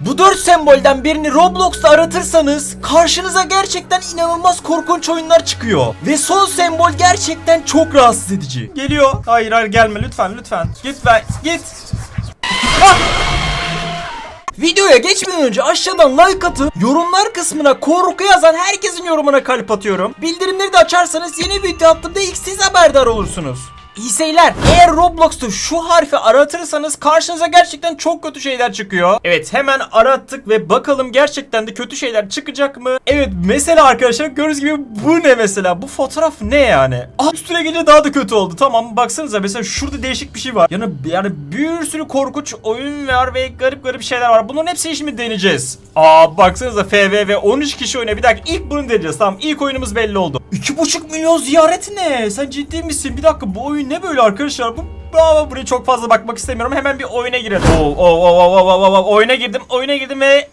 Bu dört sembolden birini Roblox'ta aratırsanız karşınıza gerçekten inanılmaz korkunç oyunlar çıkıyor. Ve son sembol gerçekten çok rahatsız edici. Geliyor. Hayır hayır gelme lütfen lütfen. Git be git. Videoya geçmeden önce aşağıdan like atıp yorumlar kısmına korku yazan herkesin yorumuna kalp atıyorum. Bildirimleri de açarsanız yeni video attığımda ilk siz haberdar olursunuz. İyi seyirler. Eğer Roblox'ta şu harfi aratırsanız karşınıza gerçekten çok kötü şeyler çıkıyor. Evet hemen arattık ve bakalım gerçekten de kötü şeyler çıkacak mı? Evet mesela arkadaşlar gördüğünüz gibi bu ne mesela? Bu fotoğraf ne yani? Ah üstüne gelince daha da kötü oldu. Tamam baksanıza mesela şurada değişik bir şey var. Yani yani bir sürü korkunç oyun var ve garip garip şeyler var. Bunların hepsini şimdi deneyeceğiz. Aa baksanıza FVV 13 kişi oynuyor. Bir dakika ilk bunu deneyeceğiz. Tamam ilk oyunumuz belli oldu. 2,5 milyon ziyaret ne? Sen ciddi misin? Bir dakika bu oyun ne böyle arkadaşlar? Bu Bravo buraya çok fazla bakmak istemiyorum. Hemen bir oyuna girelim. Oo, oo, oo, oo, oo, oo. Oyuna girdim. Oyuna girdim ve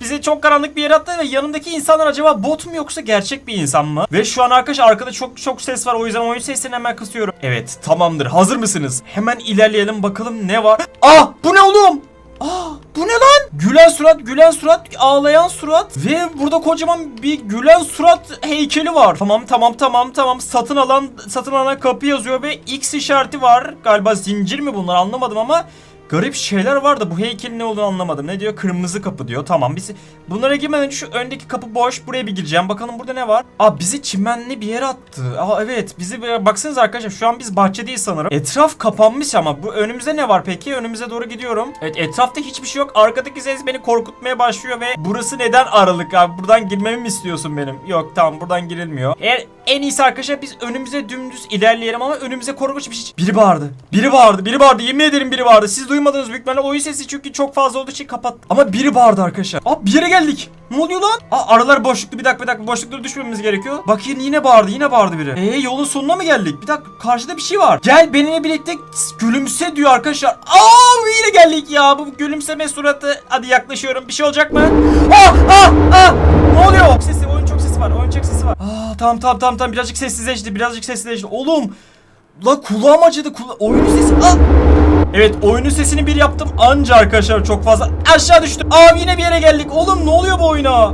bizi çok karanlık bir yere attı ve yanındaki insanlar acaba bot mu yoksa gerçek bir insan mı? Ve şu an arkadaş arkada çok çok ses var o yüzden oyun sesini hemen kısıyorum. Evet tamamdır hazır mısınız? Hemen ilerleyelim bakalım ne var? Ah bu ne oğlum? Aa bu ne lan? Gülen surat, gülen surat, ağlayan surat ve burada kocaman bir gülen surat heykeli var. Tamam tamam tamam tamam satın alan satın alana kapı yazıyor ve X işareti var. Galiba zincir mi bunlar anlamadım ama Garip şeyler var da bu heykelin ne olduğunu anlamadım. Ne diyor? Kırmızı kapı diyor. Tamam biz bunlara girmeden şu öndeki kapı boş. Buraya bir gireceğim. Bakalım burada ne var? Aa bizi çimenli bir yere attı. Aa evet bizi baksanıza arkadaşlar şu an biz bahçedeyiz sanırım. Etraf kapanmış ama bu önümüzde ne var peki? Önümüze doğru gidiyorum. Evet etrafta hiçbir şey yok. Arkadaki ses beni korkutmaya başlıyor ve burası neden aralık abi? Buradan girmemi mi istiyorsun benim? Yok tamam buradan girilmiyor. Eğer en iyisi arkadaşlar biz önümüze dümdüz ilerleyelim ama önümüze korkunç bir şey. Biri bağırdı. Biri bağırdı. Biri bağırdı. Yemin ederim biri bağırdı. Siz duymadınız büyük ihtimalle oyun sesi çünkü çok fazla olduğu için kapat. Ama biri bağırdı arkadaşlar. Aa bir yere geldik. Ne oluyor lan? Aa aralar boşluklu bir dakika bir dakika boşluklara düşmemiz gerekiyor. Bak yine, bağırdı yine bağırdı biri. Eee yolun sonuna mı geldik? Bir dakika karşıda bir şey var. Gel benimle birlikte gülümse diyor arkadaşlar. Aa yine geldik ya bu gülümseme suratı. Hadi yaklaşıyorum bir şey olacak mı? Ah ah ah ne oluyor? Sesi oyun çok sesi var oyun çok sesi var. Aa tamam tamam tamam tamam birazcık sessizleşti birazcık sessizleşti. Oğlum La kulağım acıdı kula oyunun sesi ah! Evet oyunun sesini bir yaptım anca arkadaşlar çok fazla aşağı düştüm. Abi yine bir yere geldik. Oğlum ne oluyor bu oyuna?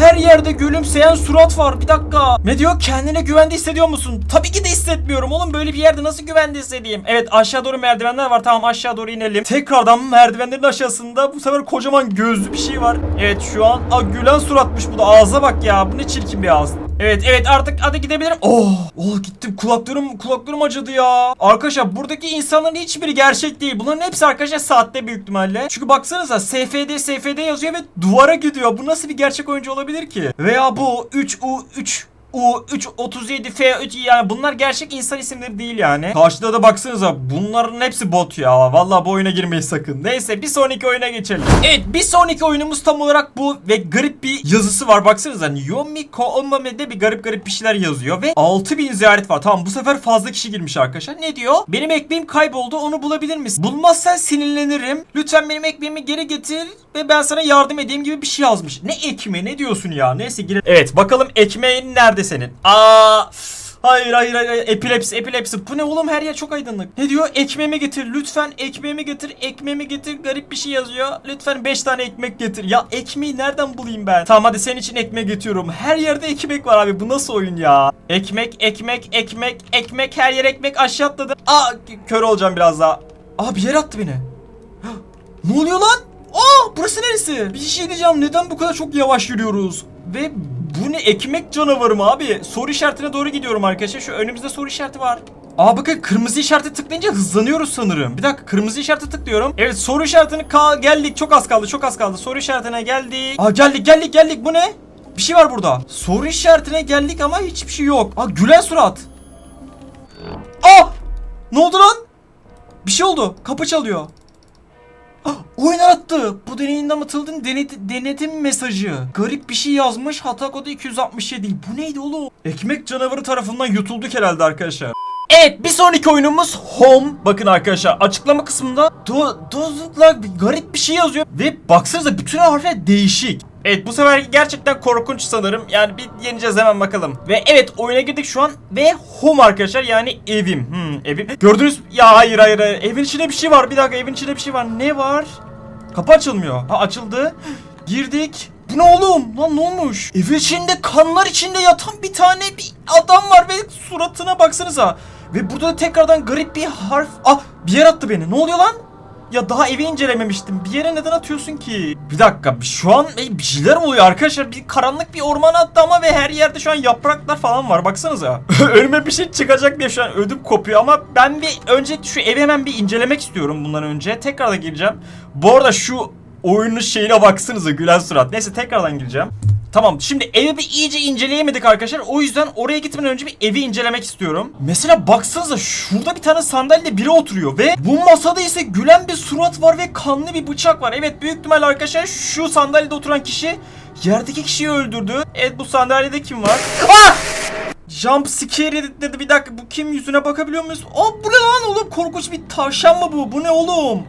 Her yerde gülümseyen surat var. Bir dakika. Ne diyor? Kendine güvende hissediyor musun? Tabii ki de hissetmiyorum. Oğlum böyle bir yerde nasıl güvende hissedeyim? Evet aşağı doğru merdivenler var. Tamam aşağı doğru inelim. Tekrardan merdivenlerin aşağısında bu sefer kocaman gözlü bir şey var. Evet şu an a, gülen suratmış bu da. Ağza bak ya. Bu ne çirkin bir ağız. Evet evet artık hadi gidebilirim. Oh, oh gittim kulaklarım kulaklarım acıdı ya. Arkadaşlar buradaki insanların hiçbiri gerçek değil. Bunların hepsi arkadaşlar saatte büyük ihtimalle. Çünkü baksanıza SFD SFD yazıyor ve duvara gidiyor. Bu nasıl bir gerçek oyuncu olabilir ki? Veya bu 3U 3 U 3 37 F 3 yani bunlar gerçek insan isimleri değil yani. Karşıda da baksanıza bunların hepsi bot ya. Vallahi bu oyuna girmeyin sakın. Neyse bir sonraki oyuna geçelim. Evet bir sonraki oyunumuz tam olarak bu ve garip bir yazısı var. Baksanıza Yomi Koomame bir garip garip bir şeyler yazıyor ve 6000 ziyaret var. Tamam bu sefer fazla kişi girmiş arkadaşlar. Ne diyor? Benim ekmeğim kayboldu onu bulabilir misin? Bulmazsan sinirlenirim. Lütfen benim ekmeğimi geri getir ve ben sana yardım edeyim gibi bir şey yazmış. Ne ekmeği ne diyorsun ya? Neyse girelim. Evet bakalım ekmeğin nerede senin? Aa Hayır hayır hayır epilepsi epilepsi. Bu ne oğlum? Her yer çok aydınlık. Ne diyor? Ekmeğimi getir lütfen ekmeğimi getir ekmeğimi getir. Garip bir şey yazıyor. Lütfen 5 tane ekmek getir. Ya ekmeği nereden bulayım ben? Tamam hadi senin için ekmek getiriyorum. Her yerde ekmek var abi. Bu nasıl oyun ya? Ekmek ekmek ekmek ekmek. Her yer ekmek. Aşağı atladım. Aa kör olacağım biraz daha. Aa bir yere attı beni. Ne oluyor lan? Aa burası neresi? Bir şey diyeceğim. Neden bu kadar çok yavaş yürüyoruz? Ve bu ne ekmek canavarı mı abi? Soru işaretine doğru gidiyorum arkadaşlar. Şu önümüzde soru işareti var. Aa bakın kırmızı işarete tıklayınca hızlanıyoruz sanırım. Bir dakika kırmızı işarete tıklıyorum. Evet soru işaretine ka- geldik. Çok az kaldı çok az kaldı. Soru işaretine geldik. Aa geldik geldik geldik. Bu ne? Bir şey var burada. Soru işaretine geldik ama hiçbir şey yok. Aa gülen surat. Aa! Ne oldu lan? Bir şey oldu. Kapı çalıyor. Ah, Oyun attı. Bu deneyinden atıldın denet denetim mesajı. Garip bir şey yazmış. Hata kodu 267. Bu neydi oğlum? Ekmek canavarı tarafından yutulduk herhalde arkadaşlar. Evet bir sonraki oyunumuz Home. Bakın arkadaşlar açıklama kısmında do dozukla bir garip bir şey yazıyor. Ve baksanıza bütün harfler değişik. Evet bu sefer gerçekten korkunç sanırım. Yani bir yeneceğiz hemen bakalım. Ve evet oyuna girdik şu an ve home arkadaşlar yani evim. Hmm, evim. Gördünüz? Ya hayır hayır hayır. Evin içinde bir şey var. Bir dakika evin içinde bir şey var. Ne var? Kapı açılmıyor. Ha açıldı. Girdik. Bu ne oğlum? Lan ne olmuş? Ev içinde kanlar içinde yatan bir tane bir adam var ve suratına baksanıza. Ve burada da tekrardan garip bir harf. Ah bir yer attı beni. Ne oluyor lan? Ya daha evi incelememiştim. Bir yere neden atıyorsun ki? Bir dakika. Şu an bir şeyler oluyor arkadaşlar. Bir karanlık bir orman attı ama ve her yerde şu an yapraklar falan var. Baksanıza. Önüme bir şey çıkacak diye şu an ödüm kopuyor ama ben bir önce şu evi hemen bir incelemek istiyorum bundan önce. Tekrar da gireceğim. Bu arada şu oyunun şeyine baksanıza gülen surat. Neyse tekrardan gireceğim. Tamam şimdi evi bir iyice inceleyemedik arkadaşlar. O yüzden oraya gitmeden önce bir evi incelemek istiyorum. Mesela baksanıza şurada bir tane sandalyede biri oturuyor ve bu masada ise gülen bir surat var ve kanlı bir bıçak var. Evet büyük ihtimal arkadaşlar şu sandalyede oturan kişi yerdeki kişiyi öldürdü. Evet bu sandalyede kim var? Ah! Jump scare dedi bir dakika bu kim yüzüne bakabiliyor muyuz? Aa bu ne lan oğlum korkunç bir tavşan mı bu? Bu ne oğlum?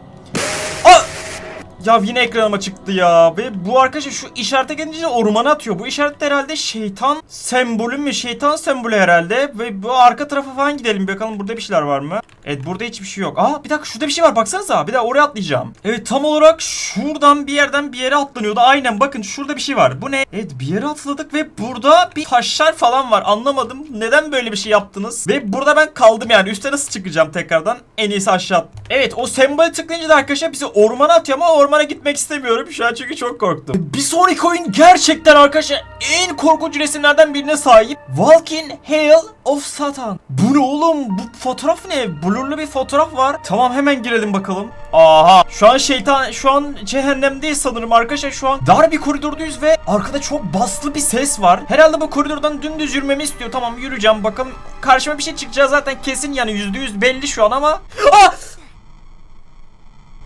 Ya yine ekranıma çıktı ya. Ve bu arkadaşlar şu işarete gelince ormana atıyor. Bu işaret de herhalde şeytan sembolü mü? Şeytan sembolü herhalde. Ve bu arka tarafa falan gidelim. Bakalım burada bir şeyler var mı? Evet burada hiçbir şey yok. Aa bir dakika şurada bir şey var. Baksanıza. Bir daha oraya atlayacağım. Evet tam olarak şuradan bir yerden bir yere atlanıyordu. Aynen bakın şurada bir şey var. Bu ne? Evet bir yere atladık ve burada bir taşlar falan var. Anlamadım. Neden böyle bir şey yaptınız? Ve burada ben kaldım yani. Üste nasıl çıkacağım tekrardan? En iyisi aşağı. at- Evet o sembolü tıklayınca da arkadaşlar bizi ormana atıyor ama ormana gitmek istemiyorum. Şu an çünkü çok korktum. Bir sonraki oyun gerçekten arkadaşlar en korkunç resimlerden birine sahip. Walking Hell of Satan. Bu ne oğlum? Bu fotoğraf ne? Blurlu bir fotoğraf var. Tamam hemen girelim bakalım. Aha. Şu an şeytan şu an cehennemdeyiz sanırım arkadaşlar. Şu an dar bir koridordayız ve arkada çok baslı bir ses var. Herhalde bu koridordan dümdüz yürümemi istiyor. Tamam yürüyeceğim. Bakalım karşıma bir şey çıkacağı zaten kesin yani %100 belli şu an ama. Ah!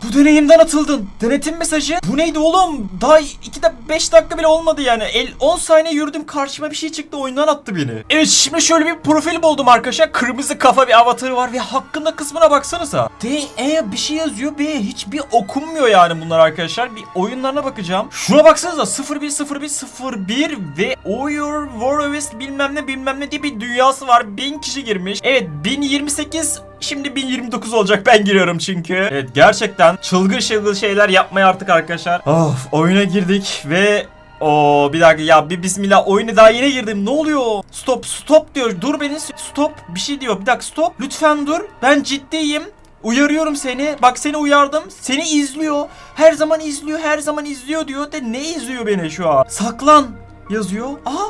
Bu deneyimden atıldın. Denetim mesajı. Bu neydi oğlum? Daha 2 de 5 dakika bile olmadı yani. El 10 saniye yürüdüm karşıma bir şey çıktı oyundan attı beni. Evet şimdi şöyle bir profil buldum arkadaşlar. Kırmızı kafa bir avatarı var ve hakkında kısmına baksanıza. D, E bir şey yazıyor. B hiçbir okunmuyor yani bunlar arkadaşlar. Bir oyunlarına bakacağım. Şuna baksanıza 010101 ve Oyor Warowist bilmem ne bilmem ne diye bir dünyası var. 1000 kişi girmiş. Evet 1028 Şimdi 1029 olacak ben giriyorum çünkü. Evet gerçekten çılgın çılgın şeyler yapmaya artık arkadaşlar. Of oyuna girdik ve o bir dakika ya bir bismillah oyuna daha yeni girdim ne oluyor? Stop stop diyor dur beni stop bir şey diyor bir dakika stop lütfen dur ben ciddiyim. Uyarıyorum seni. Bak seni uyardım. Seni izliyor. Her zaman izliyor. Her zaman izliyor diyor. De ne izliyor beni şu an? Saklan yazıyor. Aha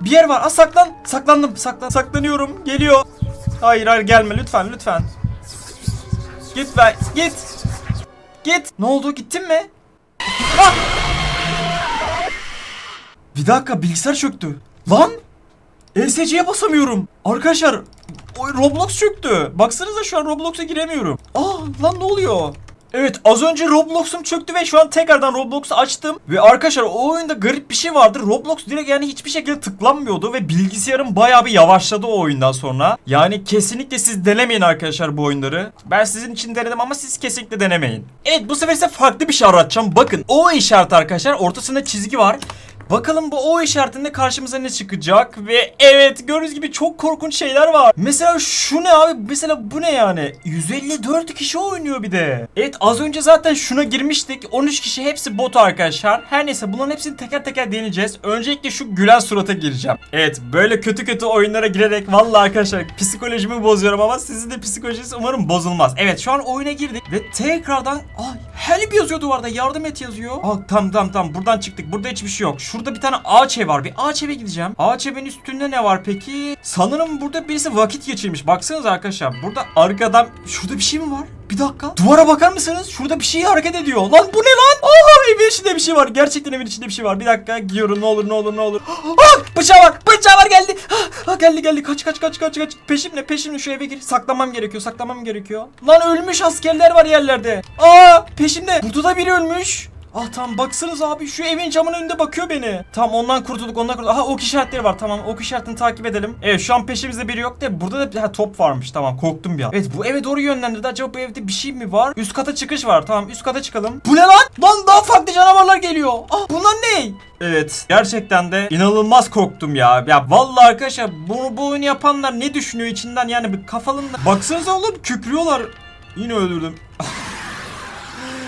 bir yer var. Aa saklan. Saklandım. Saklan. Saklanıyorum. Geliyor. Hayır hayır gelme lütfen lütfen. Git be git. Git. Ne oldu gittin mi? Ah! Bir dakika bilgisayar çöktü. Lan! ESC'ye basamıyorum. Arkadaşlar Roblox çöktü. Baksanıza şu an Roblox'a giremiyorum. Aa lan ne oluyor? Evet az önce Roblox'um çöktü ve şu an tekrardan Roblox'u açtım. Ve arkadaşlar o oyunda garip bir şey vardı. Roblox direkt yani hiçbir şekilde tıklanmıyordu ve bilgisayarım bayağı bir yavaşladı o oyundan sonra. Yani kesinlikle siz denemeyin arkadaşlar bu oyunları. Ben sizin için denedim ama siz kesinlikle denemeyin. Evet bu sefer size farklı bir şey aratacağım. Bakın o işaret arkadaşlar ortasında çizgi var. Bakalım bu O işaretinde karşımıza ne çıkacak ve evet gördüğünüz gibi çok korkunç şeyler var. Mesela şu ne abi? Mesela bu ne yani? 154 kişi oynuyor bir de. Evet az önce zaten şuna girmiştik. 13 kişi hepsi bot arkadaşlar. Her neyse bunların hepsini teker teker deneyeceğiz. Öncelikle şu gülen surata gireceğim. Evet böyle kötü kötü oyunlara girerek vallahi arkadaşlar psikolojimi bozuyorum ama sizin de psikolojiniz umarım bozulmaz. Evet şu an oyuna girdik ve tekrardan ay help yazıyor duvarda yardım et yazıyor. Aa tamam tamam tamam buradan çıktık. Burada hiçbir şey yok. Şurada bir tane ağaç ev var. Bir ağaç eve gideceğim. Ağaç evin üstünde ne var peki? Sanırım burada birisi vakit geçirmiş. Baksanıza arkadaşlar. Burada arkadan şurada bir şey mi var? Bir dakika. Duvara bakar mısınız? Şurada bir şey hareket ediyor. Lan bu ne lan? Aha evin içinde bir şey var. Gerçekten evin içinde bir şey var. Bir dakika gidiyorum ne olur ne olur ne olur. Ah bıçağı var. Bıçağı var geldi. Ah, geldi geldi. Kaç kaç kaç kaç kaç. Peşimle peşimle şu eve gir. Saklamam gerekiyor. Saklamam gerekiyor. Lan ölmüş askerler var yerlerde. Aa peşimde. Burada da biri ölmüş. Ah tamam baksanız abi şu evin camının önünde bakıyor beni. Tamam ondan kurtulduk ondan kurtulduk. Aha ok işaretleri var tamam ok işaretini takip edelim. Evet şu an peşimizde biri yok de burada da ha, top varmış tamam korktum bir an. Evet bu eve doğru yönlendirdi acaba bu evde bir şey mi var? Üst kata çıkış var tamam üst kata çıkalım. Bu ne lan? Lan daha farklı canavarlar geliyor. Ah bunlar ne? Evet gerçekten de inanılmaz korktum ya. Ya vallahi arkadaşlar bunu bu oyunu yapanlar ne düşünüyor içinden yani bir kafalarında. Baksanıza oğlum kükrüyorlar. Yine öldürdüm.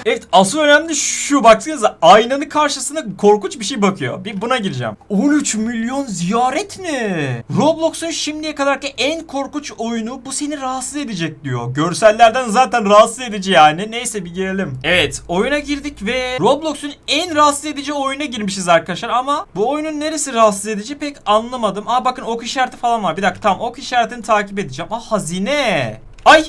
Evet asıl önemli şu baksanıza aynanın karşısına korkunç bir şey bakıyor. Bir buna gireceğim. 13 milyon ziyaret ne? Roblox'un şimdiye kadarki en korkunç oyunu bu seni rahatsız edecek diyor. Görsellerden zaten rahatsız edici yani. Neyse bir girelim. Evet oyuna girdik ve Roblox'un en rahatsız edici oyuna girmişiz arkadaşlar ama bu oyunun neresi rahatsız edici pek anlamadım. Aa bakın ok işareti falan var. Bir dakika tamam ok işaretini takip edeceğim. Aa hazine. Ay!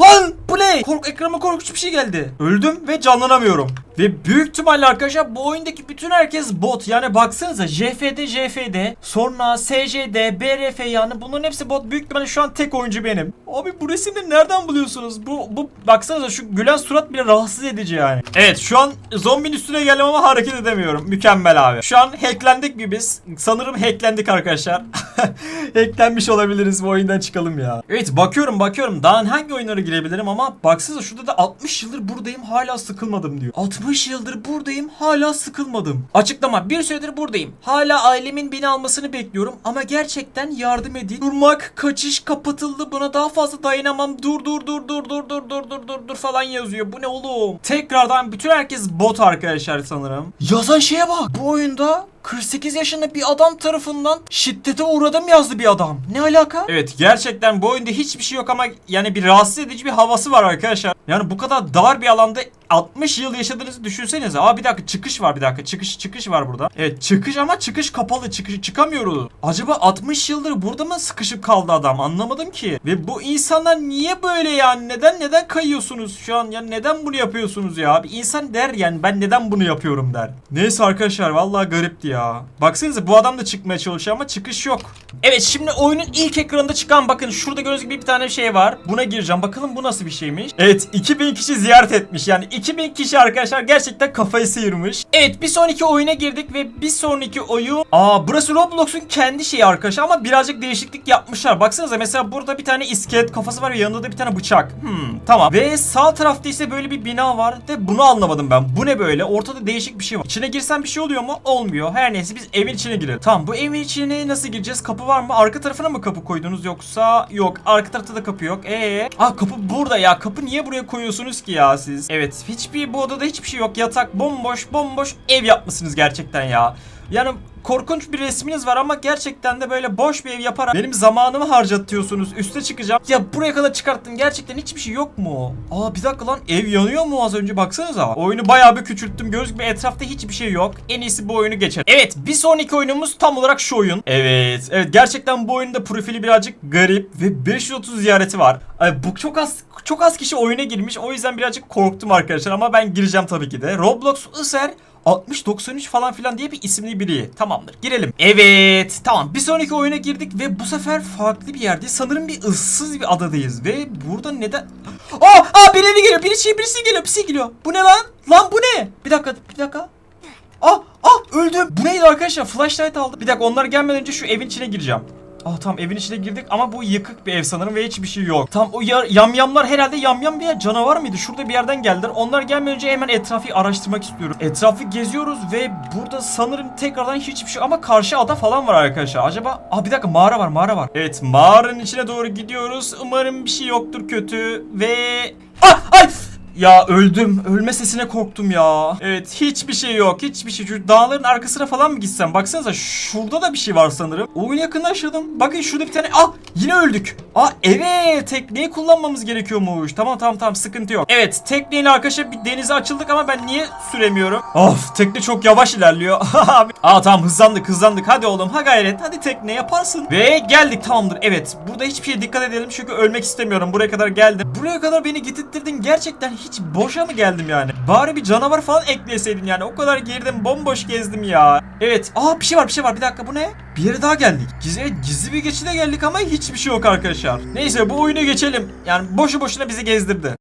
Lan bu ne? Kork ekranıma korkunç bir şey geldi. Öldüm ve canlanamıyorum. Ve büyük ihtimalle arkadaşlar bu oyundaki bütün herkes bot. Yani baksanıza JFD, JFD, sonra SJD, BRF yani bunların hepsi bot. Büyük ihtimalle şu an tek oyuncu benim. Abi bu resimleri nereden buluyorsunuz? Bu, bu baksanıza şu gülen surat bile rahatsız edici yani. Evet şu an zombinin üstüne geldim ama hareket edemiyorum. Mükemmel abi. Şu an hacklendik mi biz? Sanırım hacklendik arkadaşlar. Hacklenmiş olabiliriz bu oyundan çıkalım ya. Evet bakıyorum bakıyorum daha hangi oyunlara girebilirim ama baksanıza şurada da 60 yıldır buradayım hala sıkılmadım diyor. 60 yıldır buradayım hala sıkılmadım. Açıklama bir süredir buradayım. Hala ailemin beni almasını bekliyorum ama gerçekten yardım edin. Durmak kaçış kapatıldı buna daha fazla dayanamam. Dur dur dur dur dur dur dur dur dur dur falan yazıyor. Bu ne oğlum? Tekrardan bütün herkes bot arkadaşlar sanırım. Yazan şeye bak. Bu oyunda 48 yaşında bir adam tarafından şiddete uğradım yazdı bir adam. Ne alaka? Evet gerçekten bu oyunda hiçbir şey yok ama yani bir rahatsız edici bir havası var arkadaşlar. Yani bu kadar dar bir alanda 60 yıl yaşadığınızı düşünsenize. Aa bir dakika çıkış var bir dakika. Çıkış çıkış var burada. Evet çıkış ama çıkış kapalı. Çıkış çıkamıyoruz. Acaba 60 yıldır burada mı sıkışıp kaldı adam? Anlamadım ki. Ve bu insanlar niye böyle yani? Neden neden kayıyorsunuz şu an? Yani neden bunu yapıyorsunuz ya? Bir insan der yani ben neden bunu yapıyorum der. Neyse arkadaşlar vallahi garipti ya. Baksanıza bu adam da çıkmaya çalışıyor ama çıkış yok. Evet şimdi oyunun ilk ekranında çıkan bakın şurada gördüğünüz gibi bir tane şey var. Buna gireceğim. Bakalım bu nasıl bir şeymiş. Evet 2000 kişi ziyaret etmiş. Yani 2000 kişi arkadaşlar gerçekten kafayı sıyırmış. Evet bir sonraki oyuna girdik ve bir sonraki oyun... Aa burası Roblox'un kendi şeyi arkadaşlar ama birazcık değişiklik yapmışlar. Baksanıza mesela burada bir tane iskelet kafası var ve yanında da bir tane bıçak. Hmm tamam. Ve sağ tarafta ise böyle bir bina var ve bunu anlamadım ben. Bu ne böyle? Ortada değişik bir şey var. İçine girsem bir şey oluyor mu? Olmuyor. Her neyse biz evin içine girelim. Tamam bu evin içine nasıl gireceğiz? Kapı var mı? Arka tarafına mı kapı koydunuz yoksa? Yok. Arka tarafta da kapı yok. Ee? Aa kapı burada ya. Kapı niye buraya koyuyorsunuz ki ya siz? Evet. Hiçbir bu odada hiçbir şey yok. Yatak bomboş bomboş ev yapmışsınız gerçekten ya. Yani korkunç bir resminiz var ama gerçekten de böyle boş bir ev yaparak benim zamanımı harcatıyorsunuz. Üste çıkacağım. Ya buraya kadar çıkarttın. Gerçekten hiçbir şey yok mu? Aa bir dakika lan ev yanıyor mu az önce baksanıza. Oyunu bayağı bir küçülttüm. Gördüğünüz gibi etrafta hiçbir şey yok. En iyisi bu oyunu geçelim. Evet bir sonraki oyunumuz tam olarak şu oyun. Evet. Evet gerçekten bu oyunda profili birazcık garip ve 530 ziyareti var. Ay, bu çok az çok az kişi oyuna girmiş. O yüzden birazcık korktum arkadaşlar ama ben gireceğim tabii ki de. Roblox Iser 60-93 falan filan diye bir isimli biri. Tamamdır. Girelim. Evet. Tamam. Bir sonraki oyuna girdik ve bu sefer farklı bir yerde. Sanırım bir ıssız bir adadayız ve burada neden... Aa! Aa! Birileri geliyor. Birisi, birisi geliyor. Birisi geliyor. Bu ne lan? Lan bu ne? Bir dakika. Bir dakika. Ah! Ah! Öldüm. Bu neydi arkadaşlar? Flashlight aldım. Bir dakika onlar gelmeden önce şu evin içine gireceğim. Ah tamam evin içine girdik ama bu yıkık bir ev sanırım ve hiçbir şey yok. Tam o ya- yamyamlar herhalde yamyam bir yer canavar mıydı? Şurada bir yerden geldiler. Onlar gelmeden önce hemen etrafı araştırmak istiyorum. Etrafı geziyoruz ve burada sanırım tekrardan hiçbir şey ama karşı ada falan var arkadaşlar. Acaba ah bir dakika mağara var mağara var. Evet mağaranın içine doğru gidiyoruz. Umarım bir şey yoktur kötü ve ah ay ya öldüm. Ölme sesine korktum ya. Evet hiçbir şey yok. Hiçbir şey. Şu dağların arkasına falan mı gitsem? Baksanıza şurada da bir şey var sanırım. Oyunu yakınlaştırdım. Bakın şurada bir tane. Ah yine öldük. Ah evet tekneyi kullanmamız gerekiyormuş. Tamam tamam tamam sıkıntı yok. Evet tekneyle arkadaşlar bir denize açıldık ama ben niye süremiyorum? Of tekne çok yavaş ilerliyor. Aa tamam hızlandık hızlandık. Hadi oğlum ha gayret. Hadi tekne yaparsın. Ve geldik tamamdır. Evet burada hiçbir şeye dikkat edelim çünkü ölmek istemiyorum. Buraya kadar geldim. Buraya kadar beni gitittirdin. Gerçekten hiç boşa mı geldim yani? Bari bir canavar falan ekleseydin yani. O kadar girdim bomboş gezdim ya. Evet. Aa bir şey var bir şey var. Bir dakika bu ne? Bir yere daha geldik. Gizli, evet, gizli bir geçide geldik ama hiçbir şey yok arkadaşlar. Neyse bu oyuna geçelim. Yani boşu boşuna bizi gezdirdi.